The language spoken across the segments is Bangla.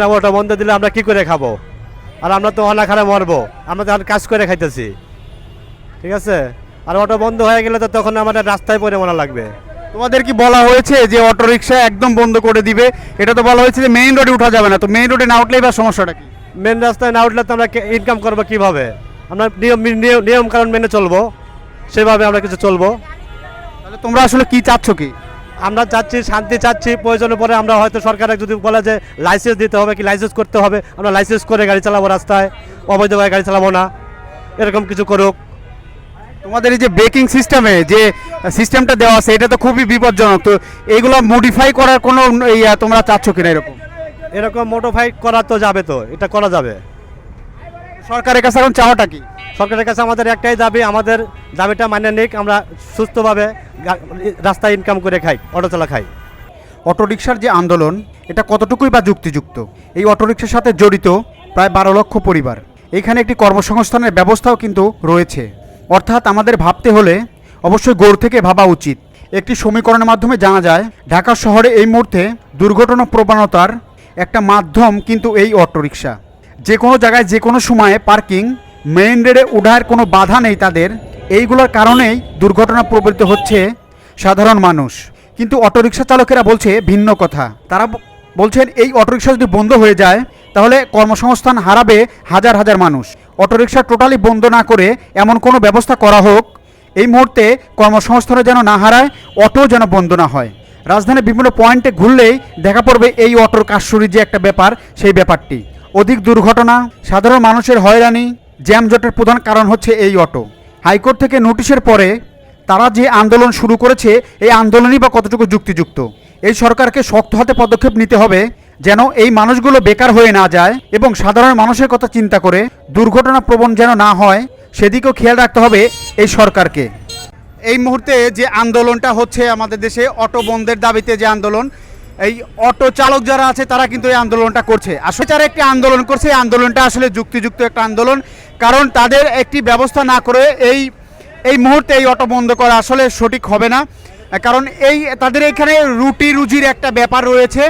ওটা বন্ধ দিলে আমরা কি করে খাব? আর আমরা তো অনাখারে মরবো। আমরা তো এখন কাজ করে খাইতেছি। ঠিক আছে? আর অটো বন্ধ হয়ে গেলে তো তখন আমাদের রাস্তায় পরে মনে লাগবে। তোমাদের কি বলা হয়েছে যে অটো রিক্সা একদম বন্ধ করে দিবে? এটা তো বলা হয়েছে যে মেইন রোডে উঠা যাবে না। তো মেইন রোডে না উঠলেই বা সমস্যাটা কি? মেন রাস্তায় না উঠলে তো আমরা ইনকাম করব কীভাবে? আমরা নিয়ম নিয়ম- নিয়ম কারণ মেনে চলবো। সেভাবে আমরা কিছু চলবো। তাহলে তোমরা আসলে কি চাচ্ছ কি? আমরা চাচ্ছি শান্তি চাচ্ছি প্রয়োজনে পরে আমরা হয়তো সরকারের যদি বলে যে লাইসেন্স দিতে হবে কি লাইসেন্স করতে হবে আমরা লাইসেন্স করে গাড়ি চালাবো রাস্তায় অবৈধভাবে গাড়ি চালাবো না এরকম কিছু করুক। তোমাদের এই যে ব্রেকিং সিস্টেমে যে সিস্টেমটা দেওয়া আছে এটা তো খুবই বিপজ্জনক। তো এইগুলো মডিফাই করার কোনো ইয়া তোমরা চাচ্ছ কিনা এরকম? এরকম মোটোফাই করা তো যাবে তো এটা করা যাবে। সরকারের কাছে এখন চাওয়াটা কি? সরকারের কাছে আমাদের একটাই দাবি, আমাদের দাবিটা মানে নিক, আমরা সুস্থভাবে রাস্তায় ইনকাম করে খাই অটো চালা খাই। অটোরিকশার যে আন্দোলন, এটা কতটুকুই বা যুক্তিযুক্ত? এই অটোরিকশার সাথে জড়িত প্রায় বারো লক্ষ পরিবার। এখানে একটি কর্মসংস্থানের ব্যবস্থাও কিন্তু রয়েছে। অর্থাৎ আমাদের ভাবতে হলে অবশ্যই গৌর থেকে ভাবা উচিত। একটি সমীকরণের মাধ্যমে জানা যায়, ঢাকা শহরে এই মুহূর্তে দুর্ঘটনা প্রবণতার একটা মাধ্যম কিন্তু এই অটোরিকশা। যে কোনো জায়গায়, যে কোনো সময়ে পার্কিং, মেইন রোডে ওঠার কোনো বাধা নেই তাদের। এইগুলোর কারণেই দুর্ঘটনা প্রবলিত হচ্ছে সাধারণ মানুষ। কিন্তু অটোরিকশা চালকেরা বলছে ভিন্ন কথা। তারা বলছেন, এই অটোরিকশা যদি বন্ধ হয়ে যায়, তাহলে কর্মসংস্থান হারাবে হাজার হাজার মানুষ। অটোরিকশা টোটালি বন্ধ না করে এমন কোনো ব্যবস্থা করা হোক। এই মুহূর্তে কর্মসংস্থানও যেন না হারায়, অটো যেন বন্ধ না হয়। রাজধানীর বিভিন্ন পয়েন্টে ঘুরলেই দেখা পড়বে এই অটোর কাশুরির যে একটা ব্যাপার, সেই ব্যাপারটি। অধিক দুর্ঘটনা, সাধারণ মানুষের হয়রানি, জ্যামজটের প্রধান কারণ হচ্ছে এই অটো। হাইকোর্ট থেকে নোটিশের পরে তারা যে আন্দোলন শুরু করেছে, এই আন্দোলনই বা কতটুকু যুক্তিযুক্ত? এই সরকারকে শক্ত হাতে পদক্ষেপ নিতে হবে যেন এই মানুষগুলো বেকার হয়ে না যায় এবং সাধারণ মানুষের কথা চিন্তা করে দুর্ঘটনা প্রবণ যেন না হয়, সেদিকেও খেয়াল রাখতে হবে এই সরকারকে। এই মুহূর্তে যে আন্দোলনটা হচ্ছে আমাদের দেশে অটো বন্ধের দাবিতে যে আন্দোলন এই অটো চালক যারা আছে, তারা কিন্তু এই আন্দোলনটা করছে। আসলে যারা একটি আন্দোলন করছে, এই আন্দোলনটা আসলে যুক্তিযুক্ত একটা আন্দোলন। কারণ তাদের একটি ব্যবস্থা না করে এই এই মুহূর্তে এই অটো বন্ধ করা আসলে সঠিক হবে না। কারণ এই, তাদের এখানে রুটি রুজির একটা ব্যাপার রয়েছে।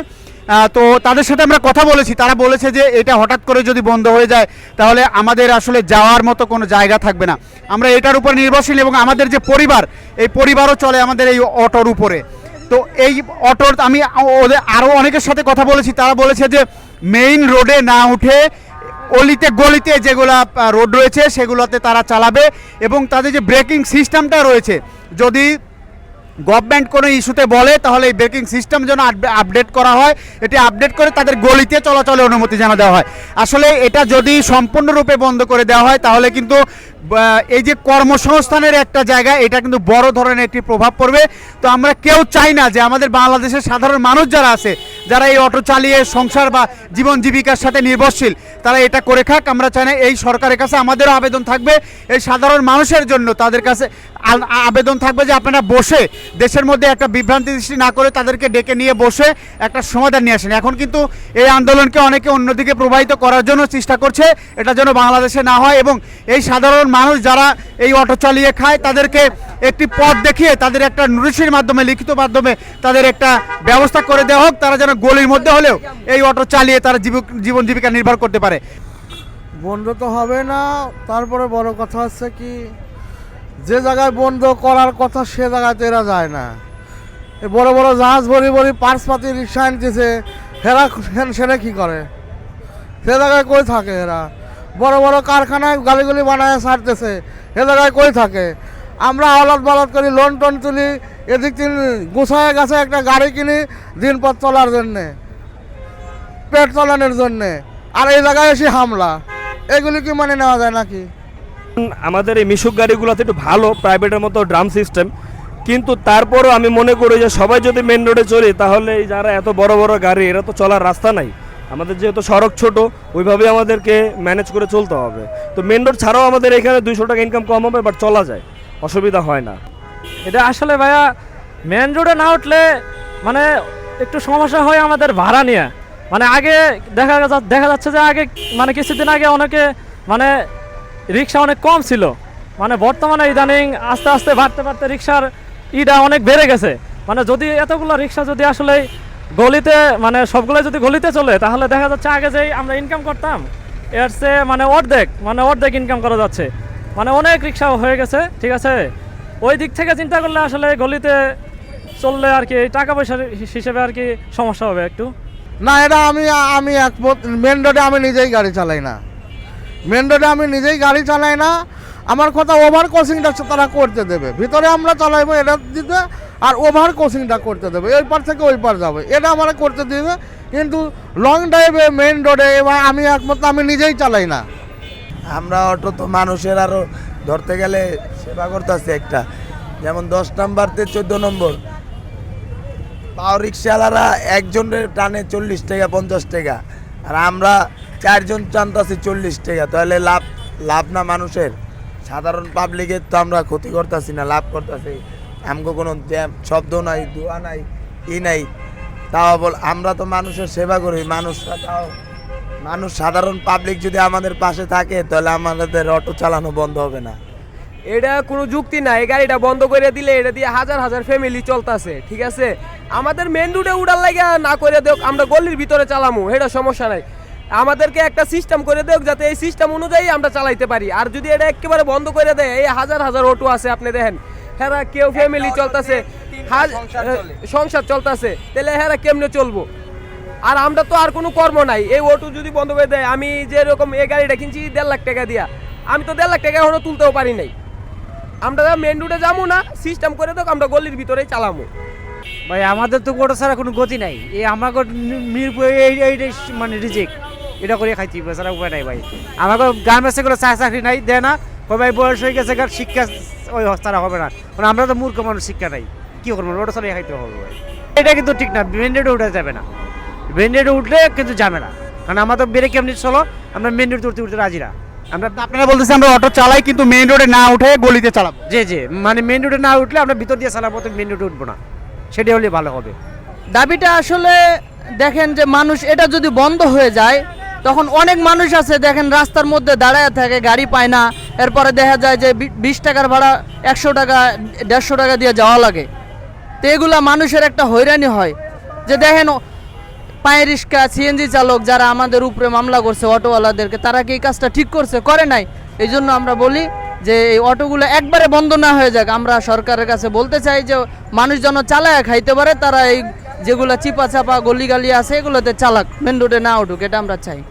তো তাদের সাথে আমরা কথা বলেছি। তারা বলেছে যে এটা হঠাৎ করে যদি বন্ধ হয়ে যায়, তাহলে আমাদের আসলে যাওয়ার মতো কোনো জায়গা থাকবে না। আমরা এটার উপর নির্ভরশীল এবং আমাদের যে পরিবার, এই পরিবারও চলে আমাদের এই অটোর উপরে। তো এই অটোর আমি ওদের আরও অনেকের সাথে কথা বলেছি। তারা বলেছে যে মেইন রোডে না উঠে অলিতে গলিতে যেগুলা রোড রয়েছে সেগুলোতে তারা চালাবে এবং তাদের যে ব্রেকিং সিস্টেমটা রয়েছে, যদি গভর্নমেন্ট কোনো ইস্যুতে বলে, তাহলে এই ব্রেকিং সিস্টেম যেন আপডেট করা হয়। এটি আপডেট করে তাদের গলিতে চলাচলের অনুমতি জানা দেওয়া হয়। আসলে এটা যদি সম্পূর্ণরূপে বন্ধ করে দেওয়া হয়, তাহলে কিন্তু এই যে কর্মসংস্থানের একটা জায়গা, এটা কিন্তু বড় ধরনের একটি প্রভাব পড়বে। তো আমরা কেউ চাই না যে আমাদের বাংলাদেশের সাধারণ মানুষ যারা আছে যারা এই অটো চালিয়ে সংসার বা জীবন জীবিকার সাথে নির্ভরশীল, তারা এটা করে খাক। আমরা চাই না এই সরকারের কাছে আমাদেরও আবেদন থাকবে। এই সাধারণ মানুষের জন্য তাদের কাছে আবেদন থাকবে যে আপনারা বসে, দেশের মধ্যে একটা বিভ্রান্তি সৃষ্টি না করে তাদেরকে ডেকে নিয়ে বসে একটা সমাধান নিয়ে আসেন। এখন কিন্তু এই আন্দোলনকে অনেকে অন্যদিকে প্রবাহিত করার জন্য চেষ্টা করছে, এটা যেন বাংলাদেশে না হয় এবং এই সাধারণ মানুষ যারা এই অটো চালিয়ে খায়, তাদেরকে একটি পথ দেখিয়ে তাদের একটা নোটিশের মাধ্যমে, লিখিত মাধ্যমে তাদের একটা ব্যবস্থা করে দেওয়া হোক, তারা যেন গলির মধ্যে হলেও এই অটো চালিয়ে তারা জীবন জীবিকা নির্ভর করতে পারে। বন্ধ তো হবে না, তারপরে বড় কথা হচ্ছে কি, যে জায়গায় বন্ধ করার কথা সে জায়গায় তো এরা যায় না। বড় বড় জাহাজ ভরি ভরি পার্সপাতি রিক্সা আনতেছে, হেরা সে- সেটা কি করে? সে জায়গায় কই থাকে এরা? বড় বড় কারখানায় গালিগুলি বানায় সারতেছে সে জায়গায় কই থাকে? আমরা আওলাদ বালাদ করি লোন টোন তুলি, এদিক গুছায় গেছে একটা গাড়ি কিনি, দিনপথ চলার জন্যে, পেট চালানোর জন্যে। আর এই জায়গায় এসে হামলা। এগুলি কি মানে নেওয়া যায় নাকি? আমাদের এই মিশুক গাড়িগুলোতে একটু ভালো প্রাইভেটের মতো ড্রাম সিস্টেম কিন্তু তারপরও আমি মনে করি যে সবাই যদি মেন রোডে চলি, তাহলে যারা এত বড় বড় গাড়ি, এরা তো চলার রাস্তা নাই। আমাদের যেহেতু সড়ক ছোট, ওইভাবেই আমাদেরকে ম্যানেজ করে চলতে হবে। তো মেন রোড ছাড়াও আমাদের এখানে দুইশো টাকা ইনকাম কম হবে বাট চলা যায়। অসুবিধা হয় না। এটা আসলে ভাইয়া মেন রোডে না উঠলে মানে একটু সমস্যা হয় আমাদের ভাড়া নিয়ে। মানে আগে দেখা দেখা যাচ্ছে যে আগে মানে কিছুদিন আগে অনেকে মানে রিক্সা অনেক কম ছিল। মানে বর্তমানে ইদানিং আস্তে আস্তে বাড়তে বাড়তে রিক্সার ইটা অনেক বেড়ে গেছে। মানে যদি এতগুলো রিক্সা যদি আসলে গলিতে মানে সবগুলো যদি গলিতে চলে, তাহলে দেখা যাচ্ছে আগে যেই আমরা ইনকাম করতাম, এর চেয়ে মানে অর্ধেক মানে অর্ধেক ইনকাম করা যাচ্ছে। মানে অনেক রিক্সা হয়ে গেছে, ঠিক আছে? ওই দিক থেকে চিন্তা করলে আসলে গলিতে চললে আর কি টাকা পয়সার হিসেবে আর কি সমস্যা হবে একটু। না, এটা আমি আমি এক মেন রোডে আমি নিজেই গাড়ি চালাই না। মেন রোডে আমি নিজেই গাড়ি চালাই না, আমার কথা ওভার ক্রসিংটা তারা করতে দেবে। ভিতরে আমরা চালাইবো, এটা দিতে, আর ওভার ক্রসিংটা করতে দেবে। এই পার থেকে ওই পার যাবে, এটা আমরা করতে দিবে। কিন্তু লং ড্রাইভে মেন রোডে এবার আমি একমাত্র আমি নিজেই চালাই না। আমরা অটো তো মানুষের আরও ধরতে গেলে সেবা করতেছে একটা। যেমন দশ নাম্বারতে চোদ্দ নম্বর। পাওয়ার রিক্সাওয়ালারা একজনের টানে চল্লিশ টাকা, পঞ্চাশ টাকা। আর আমরা চারজন টানতেছি চল্লিশ টাকা। তাহলে লাভ লাভ না মানুষের? সাধারণ পাবলিকের তো আমরা ক্ষতি করতেছি না, লাভ করতেছি। আমগো কোনো শব্দ নাই, দোয়া নাই, ই নাই। তাও বল, আমরা তো মানুষের সেবা করি, মানুষরা তাও মানুষ সাধারণ পাবলিক যদি আমাদের পাশে থাকে তাহলে আমাদের অটো চালানো বন্ধ হবে না। এটা কোনো যুক্তি না এই গাড়িটা বন্ধ করে দিলে এটা দিয়ে হাজার হাজার ফ্যামিলি চলতেছে ঠিক আছে? আমাদের মেন রুটে উড়ার লাগে না করে দেখ আমরা গলির ভিতরে চালামু এটা সমস্যা নাই। আমাদেরকে একটা সিস্টেম করে দেখ যাতে এই সিস্টেম অনুযায়ী আমরা চালাইতে পারি। আর যদি এটা একেবারে বন্ধ করে দেয় এই হাজার হাজার অটো আছে আপনি দেখেন হ্যাঁ কেউ ফ্যামিলি চলতেছে সংসার চলতেছে তাহলে হ্যাঁ কেমনে চলবো? আর আমরা তো আর কোনো কর্ম নাই। এই অটো যদি বন্ধ করে দেয়, আমি যেরকম এই গাড়িটা কিনছি, দেড় লাখ টাকা দিয়া। আমি তো দেড় লাখ টাকা এখনও তুলতেও পারি নাই। আমরা মেন রুটে যাব না সিস্টেম করে দেখ আমরা গলির ভিতরে চালামো ভাই, আমাদের তো গোটা ছাড়া কোনো গতি নাই। এই আমাকে মিরপুর মানে রিজেক্ট এটা করে খাইতে হবে উপায় নাই ভাই। আমাকে গ্রামের সেগুলো চা চাকরি নাই, দেয় না। সবাই বয়স হয়ে গেছে কার শিক্ষা ওই তারা হবে না। কারণ আমরা তো মূর্খ মানুষ, শিক্ষা নাই। কি করব? ওটা ছাড়া খাইতে হবে ভাই। এটা কিন্তু ঠিক না মেন রোডে উঠে যাবে না। মেন রোডে উঠলে কিন্তু যাবে না কারণ আমাদের বেড়ে কেমনি চলো আমরা মেন রোড উঠতে উঠতে রাজি না। আমরা আপনারা বলতেছেন আমরা অটো চালাই কিন্তু মেন রোডে না উঠে গলিতে চালাবো। যে যে মানে মেন রোডে না উঠলে আমরা ভিতর দিয়ে চালাবো তো মেন রোডে উঠবো না। সেটা হলে ভালো হবে। দাবিটা আসলে দেখেন যে মানুষ এটা যদি বন্ধ হয়ে যায় তখন অনেক মানুষ আছে দেখেন রাস্তার মধ্যে দাঁড়ায় থাকে গাড়ি পায় না। এরপরে দেখা যায় যে বিশ টাকার ভাড়া একশো টাকা দেড়শো টাকা দিয়ে যাওয়া লাগে। তো এগুলা মানুষের একটা হয়রানি হয়। যে দেখেন ও- পায়ে রিক্সা সিএনজি চালক যারা আমাদের উপরে মামলা করছে অটোওয়ালাদেরকে, তারা কি এই কাজটা ঠিক করছে, করে নাই? এই জন্য আমরা বলি যে এই অটোগুলো একবারে বন্ধ না হয়ে যাক। আমরা সরকারের কাছে বলতে চাই যে মানুষ যেন চালায়, খাইতে পারে, তারা এই যেগুলো চিপা চাপা গলি গালি আছে, এগুলোতে চালাক, মেন রোডে না উঠুক, এটা আমরা চাই।